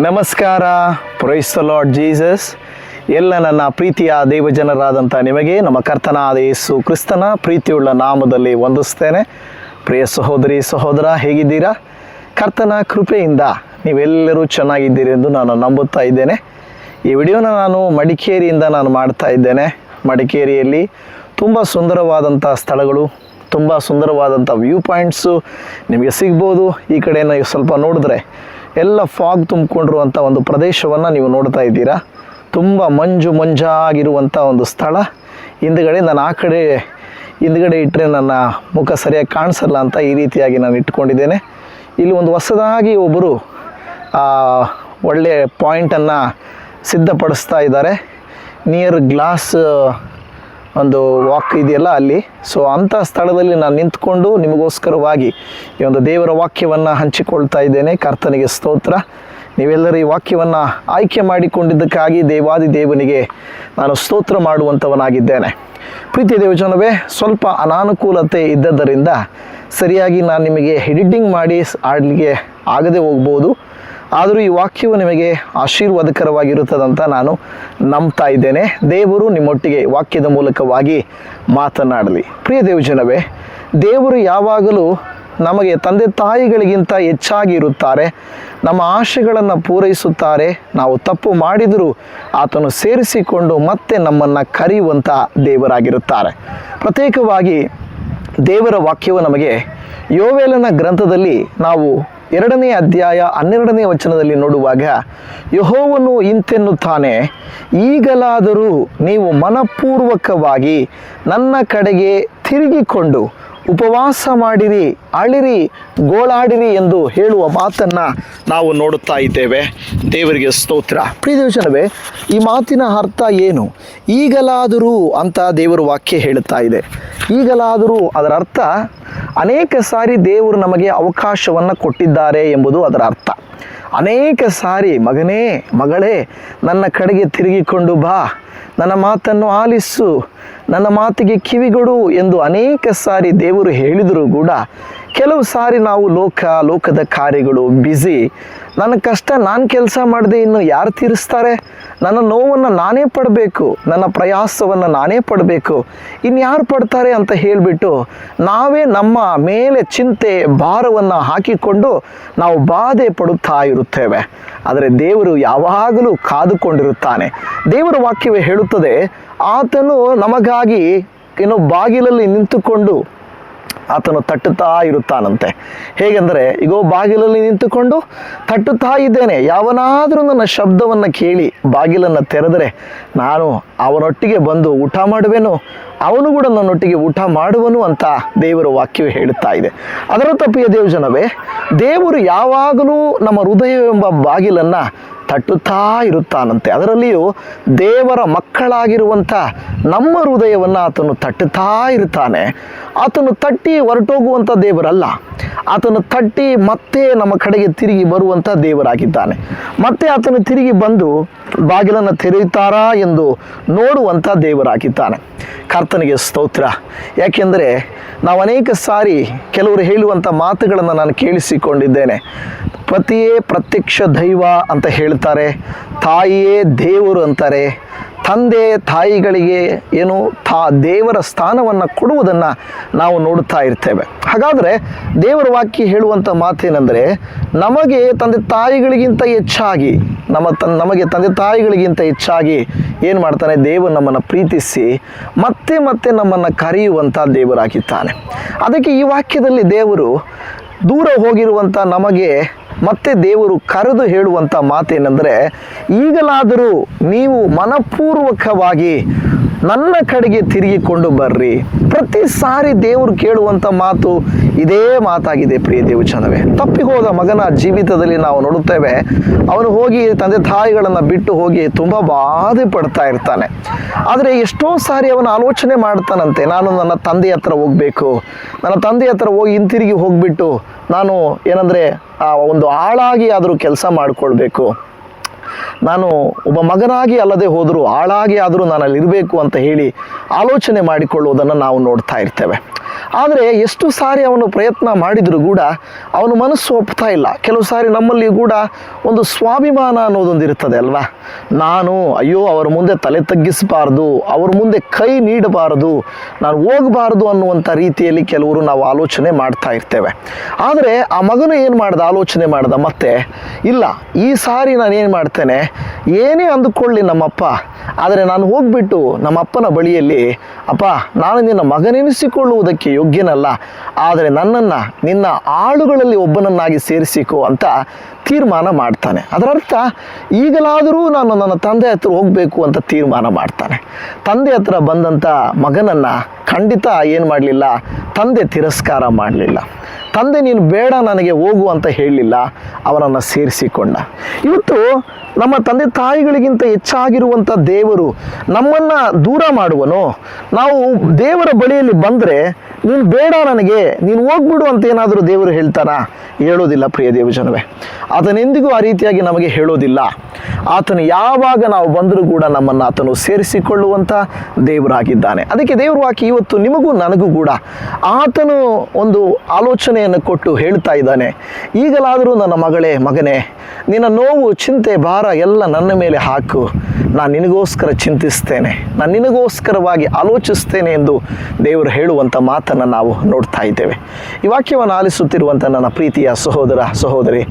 ನಮಸ್ಕಾರ. Lord Jesus ಎಲ್ಲ ನನ್ನ ಪ್ರೀತಿಯ ದೇವಜನರಾದಂಥ ನಿಮಗೆ, ನಮ್ಮ ಕರ್ತನಾದ ಯೇಸು ಕ್ರಿಸ್ತನ ಪ್ರೀತಿಯುಳ್ಳ ನಾಮದಲ್ಲಿ ವಂದಿಸ್ತೇನೆ ಪ್ರಿಯ ಸಹೋದರಿ, ಸಹೋದರ, ಹೇಗಿದ್ದೀರಾ? ಕರ್ತನ ಕೃಪೆಯಿಂದ ನೀವೆಲ್ಲರೂ ಚೆನ್ನಾಗಿದ್ದೀರಿ ಎಂದು ನಾನು ನಂಬುತ್ತಾ ಇದ್ದೇನೆ. ಈ ವಿಡಿಯೋನ ನಾನು ಮಡಿಕೇರಿಯಿಂದ ನಾನು ಮಾಡ್ತಾ ಇದ್ದೇನೆ. ಮಡಿಕೇರಿಯಲ್ಲಿ ತುಂಬ ಸುಂದರವಾದಂಥ ಸ್ಥಳಗಳು, ತುಂಬ ಸುಂದರವಾದಂಥ ವ್ಯೂ ಪಾಯಿಂಟ್ಸು ನಿಮಗೆ ಸಿಗ್ಬೋದು. ಈ ಕಡೆನ ಸ್ವಲ್ಪ ನೋಡಿದ್ರೆ ಎಲ್ಲ ಫಾಗ್ ತುಂಬಿಕೊಂಡಿರುವಂಥ ಒಂದು ಪ್ರದೇಶವನ್ನು ನೀವು ನೋಡ್ತಾ ಇದ್ದೀರಾ. ತುಂಬ ಮಂಜು ಮಂಜಾಗಿರುವಂಥ ಒಂದು ಸ್ಥಳ. ಹಿಂದ್ಗಡೆ ನಾನು ಆ ಕಡೆ, ಹಿಂದ್ಗಡೆ ಇಟ್ಟರೆ ನನ್ನ ಮುಖ ಸರಿಯಾಗಿ ಕಾಣಿಸಲ್ಲ ಅಂತ ಈ ರೀತಿಯಾಗಿ ನಾನು ಇಟ್ಕೊಂಡಿದ್ದೇನೆ. ಇಲ್ಲಿ ಒಂದು ಹೊಸದಾಗಿ ಒಬ್ಬರು ಒಳ್ಳೆಯ ಪಾಯಿಂಟನ್ನು ಸಿದ್ಧಪಡಿಸ್ತಾ ಇದ್ದಾರೆ. ನಿಯರ್ ಗ್ಲಾಸ್ ಒಂದು ವಾಕ್ ಇದೆಯಲ್ಲ ಅಲ್ಲಿ. ಸೊ ಅಂಥ ಸ್ಥಳದಲ್ಲಿ ನಾನು ನಿಂತ್ಕೊಂಡು ನಿಮಗೋಸ್ಕರವಾಗಿ ಈ ಒಂದು ದೇವರ ವಾಕ್ಯವನ್ನು ಹಂಚಿಕೊಳ್ತಾ ಇದ್ದೇನೆ. ಕರ್ತನಿಗೆ ಸ್ತೋತ್ರ. ನೀವೆಲ್ಲರೂ ಈ ವಾಕ್ಯವನ್ನು ಆಯ್ಕೆ ಮಾಡಿಕೊಂಡಿದ್ದಕ್ಕಾಗಿ ದೇವಾದಿ ದೇವನಿಗೆ ನಾನು ಸ್ತೋತ್ರ ಮಾಡುವಂಥವನಾಗಿದ್ದೇನೆ. ಪ್ರೀತಿ ದೇವಜನವೇ, ಸ್ವಲ್ಪ ಅನಾನುಕೂಲತೆ ಇದ್ದದ್ದರಿಂದ ಸರಿಯಾಗಿ ನಾನು ನಿಮಗೆ ಎಡಿಟಿಂಗ್ ಮಾಡಿ ಆಡಲಿಕ್ಕೆ ಆಗದೆ ಹೋಗ್ಬೋದು. ಆದರೂ ಈ ವಾಕ್ಯವು ನಿಮಗೆ ಆಶೀರ್ವಾದಕರವಾಗಿರುತ್ತದಂತ ನಾನು ನಂಬ್ತಾ ಇದ್ದೇನೆ. ದೇವರು ನಿಮ್ಮೊಟ್ಟಿಗೆ ವಾಕ್ಯದ ಮೂಲಕವಾಗಿ ಮಾತನಾಡಲಿ. ಪ್ರಿಯ ದೇವಜನವೇ, ದೇವರು ಯಾವಾಗಲೂ ನಮಗೆ ತಂದೆ ತಾಯಿಗಳಿಗಿಂತ ಹೆಚ್ಚಾಗಿ ಇರುತ್ತಾರೆ. ನಮ್ಮ ಆಶೆಗಳನ್ನು ಪೂರೈಸುತ್ತಾರೆ. ನಾವು ತಪ್ಪು ಮಾಡಿದರೂ ಆತನು ಸೇರಿಸಿಕೊಂಡು ಮತ್ತೆ ನಮ್ಮನ್ನು ಕರೆಯುವಂಥ ದೇವರಾಗಿರುತ್ತಾರೆ. ಪ್ರತ್ಯೇಕವಾಗಿ ದೇವರ ವಾಕ್ಯವು ನಮಗೆ ಯೋವೇಲನ ಗ್ರಂಥದಲ್ಲಿ ನಾವು ಎರಡನೇ ಅಧ್ಯಾಯ ಹನ್ನೆರಡನೇ ವಚನದಲ್ಲಿ ನೋಡುವಾಗ ಯಹೋವನು ಇಂತೆನ್ನುತ್ತಾನೆ, ಈಗಲಾದರೂ ನೀವು ಮನಪೂರ್ವಕವಾಗಿ ನನ್ನ ಕಡೆಗೆ ತಿರುಗಿಕೊಂಡು ಉಪವಾಸ ಮಾಡಿರಿ, ಅಳಿರಿ, ಗೋಳಾಡಿರಿ ಎಂದು ಹೇಳುವ ಮಾತನ್ನು ನಾವು ನೋಡುತ್ತಾ ಇದ್ದೇವೆ. ದೇವರಿಗೆ ಸ್ತೋತ್ರ. ಪ್ರಿಯದೇವಜನವೇ ಈ ಮಾತಿನ ಅರ್ಥ ಏನು? ಈಗಲಾದರೂ ಅಂತ ದೇವರು ವಾಕ್ಯ ಹೇಳುತ್ತಾ ಇದೆ. ಈಗಲಾದರೂ ಅದರ ಅರ್ಥ ಅನೇಕ ಸಾರಿ ದೇವರು ನಮಗೆ ಅವಕಾಶವನ್ನು ಕೊಟ್ಟಿದ್ದಾರೆ ಎಂಬುದು ಅದರ ಅರ್ಥ. ಅನೇಕ ಸಾರಿ, ಮಗನೇ, ಮಗಳೇ, ನನ್ನ ಕಡೆಗೆ ತಿರುಗಿಕೊಂಡು ಬಾ, ನನ್ನ ಮಾತನ್ನು ಆಲಿಸು, ನನ್ನ ಮಾತಿಗೆ ಕಿವಿಗೊಡು ಎಂದು ಅನೇಕ ಸಾರಿ ದೇವರು ಹೇಳಿದರೂ ಕೂಡ ಕೆಲವು ಸಾರಿ ನಾವು ಲೋಕ, ಲೋಕದ ಕಾರ್ಯಗಳು ಬ್ಯುಸಿ ನನ್ನ ಕಷ್ಟ ನಾನು ಕೆಲಸ ಮಾಡದೆ ಇನ್ನು ಯಾರು ತೀರಿಸ್ತಾರೆ? ನನ್ನ ನೋವನ್ನು ನಾನೇ ಪಡಬೇಕು, ನನ್ನ ಪ್ರಯಾಸವನ್ನು ನಾನೇ ಪಡಬೇಕು ಇನ್ನು ಯಾರು ಪಡ್ತಾರೆ ಅಂತ ಹೇಳಿಬಿಟ್ಟು ನಾವೇ ನಮ್ಮ ಮೇಲೆ ಚಿಂತೆ, ಭಾರವನ್ನು ಹಾಕಿಕೊಂಡು ನಾವು ಬಾಧೆ ಪಡುತ್ತಾ ಇರುತ್ತೇವೆ. ಆದರೆ ದೇವರು ಯಾವಾಗಲೂ ಕಾದುಕೊಂಡಿರುತ್ತಾನೆ. ದೇವರ ವಾಕ್ಯವೇ ಹೇಳುತ್ತದೆ, ಆತನು ನಮಗಾಗಿ ಏನೋ ಬಾಗಿಲಲ್ಲಿ ನಿಂತುಕೊಂಡು ಆತನು ತಟ್ಟುತ್ತಾ ಇರುತ್ತಾನಂತೆ. ಹೇಗೆಂದರೆ ಈಗ ಬಾಗಿಲಲ್ಲಿ ನಿಂತುಕೊಂಡು ತಟ್ಟುತ್ತಾ ಇದ್ದೇನೆ. ಯಾವನಾದರೂ ನನ್ನ ಶಬ್ದವನ್ನು ಕೇಳಿ ಬಾಗಿಲನ್ನು ತೆರೆದರೆ ನಾನು ಅವನೊಟ್ಟಿಗೆ ಬಂದು ಊಟ ಮಾಡುವೆನು? ಅವನು ಕೂಡ ನನ್ನೊಟ್ಟಿಗೆ ಊಟ ಮಾಡುವನು ಅಂತ ದೇವರ ವಾಕ್ಯವು ಹೇಳುತ್ತಾ ಇದೆ. ಅದರ ತಪ್ಪಿಯ ದೇವಜನವೇ, ದೇವರು ಯಾವಾಗಲೂ ನಮ್ಮ ಹೃದಯವೆಂಬ ಬಾಗಿಲನ್ನು ತಟ್ಟುತ್ತಾ ಇರುತ್ತಾನಂತೆ. ಅದರಲ್ಲಿಯೂ ದೇವರ ಮಕ್ಕಳಾಗಿರುವಂಥ ನಮ್ಮ ಹೃದಯವನ್ನು ಆತನು ತಟ್ಟುತ್ತಾ ಇರುತ್ತಾನೆ. ಆತನು ತಟ್ಟಿ ಹೊರಟೋಗುವಂಥ ದೇವರಲ್ಲ, ಆತನು ತಟ್ಟಿ ಮತ್ತೆ ನಮ್ಮ ಕಡೆಗೆ ತಿರುಗಿ ಬರುವಂಥ ದೇವರಾಗಿದ್ದಾನೆ. ಮತ್ತೆ ಆತನು ತಿರುಗಿ ಬಂದು ಬಾಗಿಲನ್ನು ತೆರೆಯುತ್ತಾರಾ ಎಂದು ನೋಡುವಂಥ ದೇವರಾಗಿದ್ದಾನೆ. ಕರ್ತನಿಗೆ ಸ್ತೋತ್ರ. ಯಾಕೆಂದರೆ ನಾವು ಅನೇಕ ಸಾರಿ ಕೆಲವರು ಹೇಳುವಂಥ ಮಾತುಗಳನ್ನು ನಾನು ಕೇಳಿಸಿಕೊಂಡಿದ್ದೇನೆ. ಪತಿಯೇ ಪ್ರತ್ಯಕ್ಷ ದೈವ ಅಂತ ಹೇಳ್ತಾರೆ, ತಾಯಿಯೇ ದೇವರು ಅಂತಾರೆ ತಂದೆ ತಾಯಿಗಳಿಗೆ ಏನು ತಾ ದೇವರ ಸ್ಥಾನವನ್ನು ಕೊಡುವುದನ್ನು ನಾವು ನೋಡುತ್ತಾ ಇರ್ತೇವೆ. ಹಾಗಾದರೆ ದೇವರ ವಾಕ್ಯ ಹೇಳುವಂಥ ಮಾತೇನೆಂದರೆ, ನಮಗೆ ತಂದೆ ತಾಯಿಗಳಿಗಿಂತ ಹೆಚ್ಚಾಗಿ, ನಮ್ಮ ನಮಗೆ ತಂದೆ ತಾಯಿಗಳಿಗಿಂತ ಹೆಚ್ಚಾಗಿ ಏನು ಮಾಡ್ತಾನೆ? ದೇವರು ನಮ್ಮನ್ನು ಪ್ರೀತಿಸಿ ಮತ್ತೆ ಮತ್ತೆ ನಮ್ಮನ್ನು ಕರೆಯುವಂಥ ದೇವರಾಗಿದ್ದಾನೆ. ಅದಕ್ಕೆ ಈ ವಾಕ್ಯದಲ್ಲಿ ದೇವರು ದೂರ ಹೋಗಿರುವಂಥ ನಮಗೆ ಮತ್ತೆ ದೇವರು ಕರೆದು ಹೇಳುವಂಥ ಮಾತೇನೆಂದರೆ, ಈಗಲಾದರೂ ನೀವು ಮನಪೂರ್ವಕವಾಗಿ ನನ್ನ ಕಡೆಗೆ ತಿರುಗಿಕೊಂಡು ಬರ್ರಿ. ಪ್ರತಿ ಸಾರಿ ದೇವರು ಕೇಳುವಂಥ ಮಾತು ಇದೇ ಮಾತಾಗಿದೆ ಪ್ರಿಯ ದೇವಚನವೇ ತಪ್ಪಿ ಹೋದ ಮಗನ ಜೀವಿತದಲ್ಲಿ ನಾವು ನೋಡುತ್ತೇವೆ, ಅವನು ಹೋಗಿ ತಂದೆ ತಾಯಿಗಳನ್ನು ಬಿಟ್ಟು ಹೋಗಿ ತುಂಬ ಬಾಧೆ ಪಡ್ತಾ ಇರ್ತಾನೆ. ಆದರೆ ಎಷ್ಟೋ ಸಾರಿ ಅವನು ಆಲೋಚನೆ ಮಾಡ್ತಾನಂತೆ, ನಾನು ನನ್ನ ತಂದೆ ಹತ್ರ ಹೋಗಬೇಕು, ನನ್ನ ತಂದೆ ಹತ್ರ ಹೋಗಿ ಹಿಂತಿರುಗಿ ಹೋಗಿಬಿಟ್ಟು ನಾನು ಏನಂದರೆ ಒಂದು ಆಳಾಗಿ ಆದರೂ ಕೆಲಸ ಮಾಡಿಕೊಳ್ಬೇಕು. ನಾನು ಒಬ್ಬ ಮಗನಾಗಿ ಅಲ್ಲದೆ ಹೋದರೂ ಆಳಾಗಿ ಆದರೂ ನಾನು ಅಲ್ಲಿರಬೇಕು ಅಂತ ಹೇಳಿ ಆಲೋಚನೆ ಮಾಡಿಕೊಳ್ಳುವುದನ್ನು ನಾವು ನೋಡ್ತಾ ಇರ್ತೇವೆ. ಆದರೆ ಎಷ್ಟು ಸಾರಿ ಅವನು ಪ್ರಯತ್ನ ಮಾಡಿದರೂ ಕೂಡ ಅವನು ಮನಸ್ಸು ಒಪ್ತಾ ಇಲ್ಲ. ಕೆಲವು ಸಾರಿ ನಮ್ಮಲ್ಲಿ ಕೂಡ ಒಂದು ಸ್ವಾಭಿಮಾನ ಅನ್ನೋದೊಂದು ಇರ್ತದೆ ಅಲ್ವಾ? ನಾನು, ಅಯ್ಯೋ, ಅವರ ಮುಂದೆ ತಲೆ ತಗ್ಗಿಸಬಾರ್ದು, ಅವ್ರ ಮುಂದೆ ಕೈ ನೀಡಬಾರದು, ನಾನು ಹೋಗಬಾರ್ದು ಅನ್ನುವಂಥ ರೀತಿಯಲ್ಲಿ ಕೆಲವರು ನಾವು ಆಲೋಚನೆ ಮಾಡ್ತಾ ಇರ್ತೇವೆ. ಆದರೆ ಆ ಮಗನು ಏನು ಮಾಡ್ದ? ಆಲೋಚನೆ ಮಾಡ್ದ, ಮತ್ತೆ, ಇಲ್ಲ, ಈ ಸಾರಿ ನಾನು ಏನು ಮಾಡ್ತೇನೆ? ಏನೇ ಅಂದುಕೊಳ್ಳಿ ನಮ್ಮಪ್ಪ, ಆದರೆ ನಾನು ಹೋಗ್ಬಿಟ್ಟು ನಮ್ಮಪ್ಪನ ಬಳಿಯಲ್ಲಿ, ಅಪ್ಪ, ನಾನು ನಿನ್ನ ಮಗನೆನಿಸಿಕೊಳ್ಳುವುದಕ್ಕೆ ಯೋಗ್ಯನಲ್ಲ. ಆದರೆ ನನ್ನನ್ನು, ನಿನ್ನ ಆಳುಗಳಲ್ಲಿ ಒಬ್ಬನನ್ನಾಗಿ ಸೇರಿಸಿಕೋ ಅಂತ ತೀರ್ಮಾನ ಮಾಡ್ತಾನೆ. ಅದರ ಅರ್ಥ ಈಗಲಾದರೂ ನಾನು ನನ್ನ ತಂದೆ ಹತ್ರ ಹೋಗಬೇಕು ಅಂತ ತೀರ್ಮಾನ ಮಾಡ್ತಾನೆ. ತಂದೆ ಹತ್ರ ಬಂದಂಥ ಮಗನನ್ನು ಖಂಡಿತ ಏನು ಮಾಡಲಿಲ್ಲ? ತಂದೆ ತಿರಸ್ಕಾರ ಮಾಡಲಿಲ್ಲ. ತಂದೆ, ನೀನು ಬೇಡ ನನಗೆ ಹೋಗು ಅಂತ ಹೇಳಲಿಲ್ಲ ಅವನನ್ನು ಸೇರಿಸಿಕೊಂಡ. ಇವತ್ತು ನಮ್ಮ ತಂದೆ ತಾಯಿಗಳಿಗಿಂತ ಹೆಚ್ಚಾಗಿರುವಂಥ ದೇವರು ನಮ್ಮನ್ನು ದೂರ ಮಾಡುವನು. ನಾವು ದೇವರ ಬಳಿಯಲ್ಲಿ ಬಂದರೆ ನೀನು ಬೇಡ ನನಗೆ, ನೀನು ಹೋಗ್ಬಿಡು ಅಂತ ಏನಾದರೂ ದೇವರು ಹೇಳ್ತಾರಾ? ಹೇಳೋದಿಲ್ಲ ಪ್ರಿಯ ದೇವಜನವೇ. ಆತನೆಂದಿಗೂ ಆ ರೀತಿಯಾಗಿ ನಮಗೆ ಹೇಳೋದಿಲ್ಲ. ಆತನು ಯಾವಾಗ ನಾವು ಬಂದರೂ ಕೂಡ ನಮ್ಮನ್ನು ಆತನು ಸೇರಿಸಿಕೊಳ್ಳುವಂಥ ದೇವರಾಗಿದ್ದಾನೆ. ಅದಕ್ಕೆ ದೇವರು ಹಾಕಿ ಇವತ್ತು ನಿಮಗೂ ನನಗೂ ಕೂಡ ಆತನು ಒಂದು ಆಲೋಚನೆಯನ್ನು ಕೊಟ್ಟು ಹೇಳ್ತಾ ಇದ್ದಾನೆ. ಈಗಲಾದರೂ ನನ್ನ ಮಗಳೇ, ಮಗನೇ, ನಿನ್ನ ನೋವು, ಚಿಂತೆ, ಭಾರ ಎಲ್ಲ ನನ್ನ ಮೇಲೆ ಹಾಕು. ನಾನು ನಿನಗೋಸ್ಕರ ಚಿಂತಿಸ್ತೇನೆ. ನಾನು ನಿನಗೋಸ್ಕರವಾಗಿ ಆಲೋಚಿಸ್ತೇನೆ ಎಂದು ದೇವರು ಹೇಳುವಂಥ ಮಾತನ್ನು ನಾವು ನೋಡ್ತಾ ಇದ್ದೇವೆ. ಈ ವಾಕ್ಯವನ್ನು ಆಲಿಸುತ್ತಿರುವಂಥ ನನ್ನ ಪ್ರೀತಿಯ ಸಹೋದರ, ಸಹೋದರಿ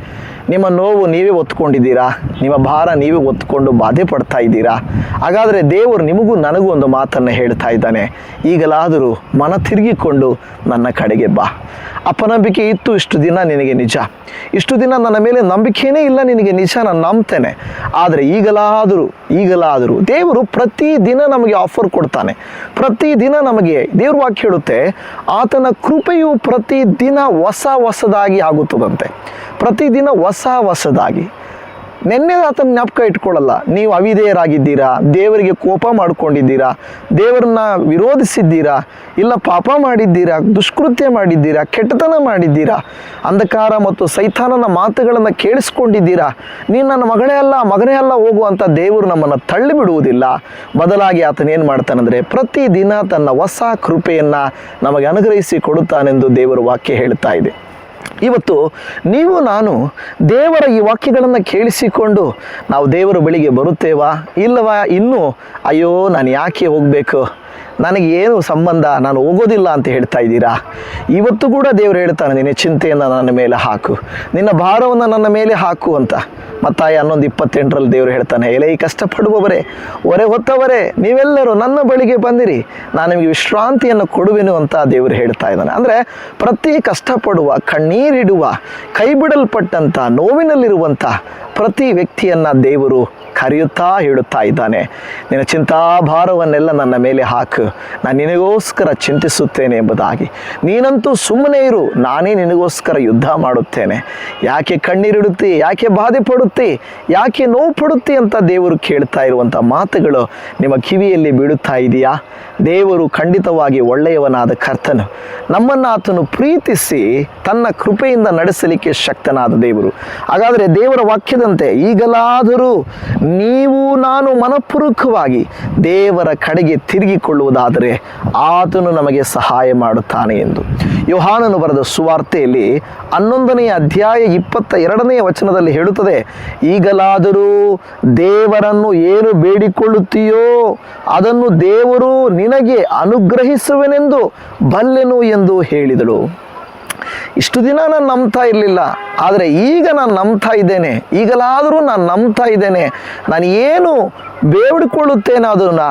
ನಿಮ್ಮ ನೋವು ನೀವೇ ಒತ್ಕೊಂಡಿದ್ದೀರಾ ನಿಮ್ಮ ಭಾರ ನೀವೇ ಒತ್ಕೊಂಡು ಬಾಧೆ ಪಡ್ತಾ ಇದ್ದೀರಾ? ಹಾಗಾದರೆ ದೇವರು ನಿಮಗೂ ನನಗೂ ಒಂದು ಮಾತನ್ನು ಹೇಳ್ತಾ ಇದ್ದಾನೆ. ಈಗಲಾದರೂ ಮನ ತಿರುಗಿಕೊಂಡು ನನ್ನ ಕಡೆಗೆ ಬಾ. ಅಪನಂಬಿಕೆ ಇತ್ತು, ಇಷ್ಟು ದಿನ ನಿನಗೆ ನಿಜ. ಇಷ್ಟು ದಿನ ನನ್ನ ಮೇಲೆ ನಂಬಿಕೆಯೇ ಇಲ್ಲ, ನಿನಗೆ ನಿಜ ನಾನು ನಂಬ್ತೇನೆ. ಆದರೆ ಈಗಲಾದರೂ ಈಗಲಾದರೂ ದೇವರು ಪ್ರತಿದಿನ ನಮಗೆ ಆಫರ್ ಕೊಡ್ತಾನೆ. ಪ್ರತಿದಿನ ನಮಗೆ, ದೇವ್ರ ವಾಕ್ಯ ಹೇಳುತ್ತೆ, ಆತನ ಕೃಪೆಯು ಪ್ರತಿದಿನ ಹೊಸ ಹೊಸದಾಗಿ ಆಗುತ್ತದಂತೆ. ಪ್ರತಿದಿನ ಹೊಸ ಹೊಸದಾಗಿ. ನಿನ್ನೆ ಆತನ ಜ್ಞಾಪಕ ಇಟ್ಕೊಳ್ಳಲ್ಲ, ನೀವು ಅವಿಧೇಯರಾಗಿದ್ದೀರಾ, ದೇವರಿಗೆ ಕೋಪ ಮಾಡಿಕೊಂಡಿದ್ದೀರಾ, ದೇವರನ್ನ ವಿರೋಧಿಸಿದ್ದೀರಾ, ಇಲ್ಲ ಪಾಪ ಮಾಡಿದ್ದೀರಾ, ದುಷ್ಕೃತ್ಯ ಮಾಡಿದ್ದೀರಾ, ಕೆಟ್ಟತನ ಮಾಡಿದ್ದೀರಾ, ಅಂಧಕಾರ ಮತ್ತು ಸೈತಾನನ ಮಾತುಗಳನ್ನು ಕೇಳಿಸ್ಕೊಂಡಿದ್ದೀರಾ, ನೀನು ನನ್ನ ಮಗಳೇ ಅಲ್ಲ, ಮಗನೇ ಅಲ್ಲ ಹೋಗುವಂಥ ದೇವರು ನಮ್ಮನ್ನು ತಳ್ಳಿಬಿಡುವುದಿಲ್ಲ. ಬದಲಾಗಿ ಆತನೇನು ಮಾಡ್ತಾನಂದರೆ, ಪ್ರತಿದಿನ ತನ್ನ ಹೊಸ ಕೃಪೆಯನ್ನು ನಮಗೆ ಅನುಗ್ರಹಿಸಿ ಕೊಡುತ್ತಾನೆಂದು ದೇವರು ವಾಕ್ಯ ಹೇಳ್ತಾ ಇದೆ. ಇವತ್ತು ನೀವು, ನಾನು ದೇವರ ಈ ವಾಕ್ಯಗಳನ್ನು ಕೇಳಿಸಿಕೊಂಡು ನಾವು ದೇವರ ಬಳಿಗೆ ಬರುತ್ತೇವಾ ಇಲ್ಲವಾ? ಇನ್ನೂ, ಅಯ್ಯೋ, ನಾನು ಯಾಕೆ ಹೋಗಬೇಕು? ನನಗೆ ಏನು ಸಂಬಂಧ? ನಾನು ಹೋಗೋದಿಲ್ಲ ಅಂತ ಹೇಳ್ತಾ ಇದ್ದೀರಾ? ಇವತ್ತು ಕೂಡ ದೇವರು ಹೇಳ್ತಾನೆ, ನಿನ್ನ ಚಿಂತೆಯನ್ನು ನನ್ನ ಮೇಲೆ ಹಾಕು. ನಿನ್ನ ಭಾರವನ್ನು ನನ್ನ ಮೇಲೆ ಹಾಕು ಅಂತ. ಮತ್ತಾಯ ಹನ್ನೊಂದು ಇಪ್ಪತ್ತೆಂಟರಲ್ಲಿ ದೇವರು ಹೇಳ್ತಾನೆ, ಎಲೆ ಈ ಕಷ್ಟಪಡುವವರೇ, ಹೊರೆ ಹೊತ್ತವರೇ, ನೀವೆಲ್ಲರೂ ನನ್ನ ಬಳಿಗೆ ಬಂದಿರಿ. ನಾನು ನಿಮಗೆ ವಿಶ್ರಾಂತಿಯನ್ನು ಕೊಡುವೆನು ಅಂತ ದೇವರು ಹೇಳ್ತಾ ಇದ್ದಾನೆ. ಅಂದರೆ ಪ್ರತಿ ಕಷ್ಟಪಡುವ, ಕಣ್ಣೀರಿಡುವ ಕೈ ಬಿಡಲ್ಪಟ್ಟಂಥ ನೋವಿನಲ್ಲಿರುವಂಥ ಪ್ರತಿ ವ್ಯಕ್ತಿಯನ್ನು ದೇವರು ಕರೆಯುತ್ತಾ ಹೇಳುತ್ತಾ ಇದ್ದಾನೆ. ನಿನ್ನ ಚಿಂತಾಭಾರವನ್ನೆಲ್ಲ ನನ್ನ ಮೇಲೆ ಹಾಕು. ನಾನು ನಿನಗೋಸ್ಕರ ಚಿಂತಿಸುತ್ತೇನೆ ಎಂಬುದಾಗಿ. ನೀನಂತೂ ಸುಮ್ಮನೆ ಇರು, ನಾನೇ ನಿನಗೋಸ್ಕರ ಯುದ್ಧ ಮಾಡುತ್ತೇನೆ. ಯಾಕೆ ಕಣ್ಣೀರಿಡುತ್ತಿ, ಯಾಕೆ ಬಾಧೆ ಪಡುತ್ತಿ, ಯಾಕೆ ನೋವು ಪಡುತ್ತಿ ಅಂತ ದೇವರು ಕೇಳ್ತಾ ಇರುವಂಥ ಮಾತುಗಳು ನಿಮ್ಮ ಕಿವಿಯಲ್ಲಿ ಬೀಳುತ್ತಾ ಇದೆಯಾ? ದೇವರು ಖಂಡಿತವಾಗಿ ಒಳ್ಳೆಯವನಾದ ಕರ್ತನು. ನಮ್ಮನ್ನು ಆತನು ಪ್ರೀತಿಸಿ ತನ್ನ ಕೃಪೆಯಿಂದ ನಡೆಸಲಿಕ್ಕೆ ಶಕ್ತನಾದ ದೇವರು. ಹಾಗಾದರೆ ದೇವರ ವಾಕ್ಯದಂತೆ, ಈಗಲಾದರೂ ನೀವು ನಾನು ಮನಪೂರ್ವಕವಾಗಿ ದೇವರ ಕಡೆಗೆ ತಿರುಗಿಕೊಳ್ಳುವುದಾದರೆ ಆತನು ನಮಗೆ ಸಹಾಯ ಮಾಡುತ್ತಾನೆ ಎಂದು. ಯೋಹಾನನು ಬರೆದ ಸುವಾರ್ತೆಯಲ್ಲಿ ಹನ್ನೊಂದನೆಯ ಅಧ್ಯಾಯ ಇಪ್ಪತ್ತ ಎರಡನೆಯ ವಚನದಲ್ಲಿ ಹೇಳುತ್ತದೆ, ಈಗಲಾದರೂ ದೇವರನ್ನು ಏನು ಬೇಡಿಕೊಳ್ಳುತ್ತೀಯೋ ಅದನ್ನು ದೇವರು ನಿನಗೆ ಅನುಗ್ರಹಿಸುವೆನೆಂದು ಬಲ್ಲೆನು ಎಂದು ಹೇಳಿದಳು. ಇಷ್ಟು ದಿನ ನಾನು ನಂಬ್ತಾ ಇರಲಿಲ್ಲ. ಆದರೆ ಈಗ ನಾನು ನಂಬ್ತಾ ಇದ್ದೇನೆ. ಈಗಲಾದರೂ ನಾನು ನಂಬ್ತಾ ಇದ್ದೇನೆ. ನಾನು ಏನು ಬೇಡಿಕೊಳ್ಳುತ್ತೇನೆ ಅದನ್ನು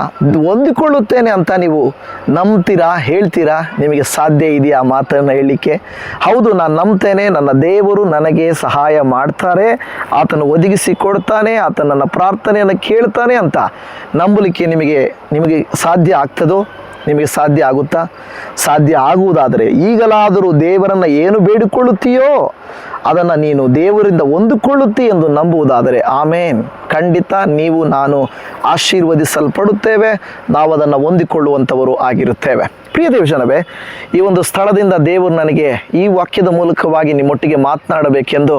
ಹೊಂದಿಕೊಳ್ಳುತ್ತೇನೆ ಅಂತ ನೀವು ನಂಬ್ತೀರಾ, ಹೇಳ್ತೀರಾ? ನಿಮಗೆ ಸಾಧ್ಯ ಇದೆಯಾ ಮಾತನ್ನು ಹೇಳಲಿಕ್ಕೆ? ಹೌದು, ನಾನು ನಂಬ್ತೇನೆ. ನನ್ನ ದೇವರು ನನಗೆ ಸಹಾಯ ಮಾಡ್ತಾರೆ. ಆತನು ಒದಗಿಸಿ ಕೊಡ್ತಾನೆ. ಆತ ನನ್ನ ಪ್ರಾರ್ಥನೆಯನ್ನು ಕೇಳ್ತಾನೆ ಅಂತ ನಂಬಲಿಕ್ಕೆ ನಿಮಗೆ ನಿಮಗೆ ಸಾಧ್ಯ ಆಗ್ತದೋ? ನಿಮಗೆ ಸಾಧ್ಯ ಆಗುತ್ತಾ? ಸಾಧ್ಯ ಆಗುವುದಾದರೆ ಈಗಲಾದರೂ ದೇವರನ್ನು ಏನು ಬೇಡಿಕೊಳ್ಳುತ್ತೀಯೋ ಅದನ್ನು ನೀನು ದೇವರಿಂದ ಹೊಂದಿಕೊಳ್ಳುತ್ತೀ ಎಂದು ನಂಬುವುದಾದರೆ ಆಮೇನ್. ಖಂಡಿತ ನೀವು ನಾನು ಆಶೀರ್ವದಿಸಲ್ಪಡುತ್ತೇವೆ. ನಾವು ಅದನ್ನು ಹೊಂದಿಕೊಳ್ಳುವಂಥವರು ಆಗಿರುತ್ತೇವೆ. ಪ್ರಿಯ ದೇವಜನವೇ ಈ ಒಂದು ಸ್ಥಳದಿಂದ ದೇವರು ನನಗೆ ಈ ವಾಕ್ಯದ ಮೂಲಕವಾಗಿ ನಿಮ್ಮೊಟ್ಟಿಗೆ ಮಾತನಾಡಬೇಕೆಂದು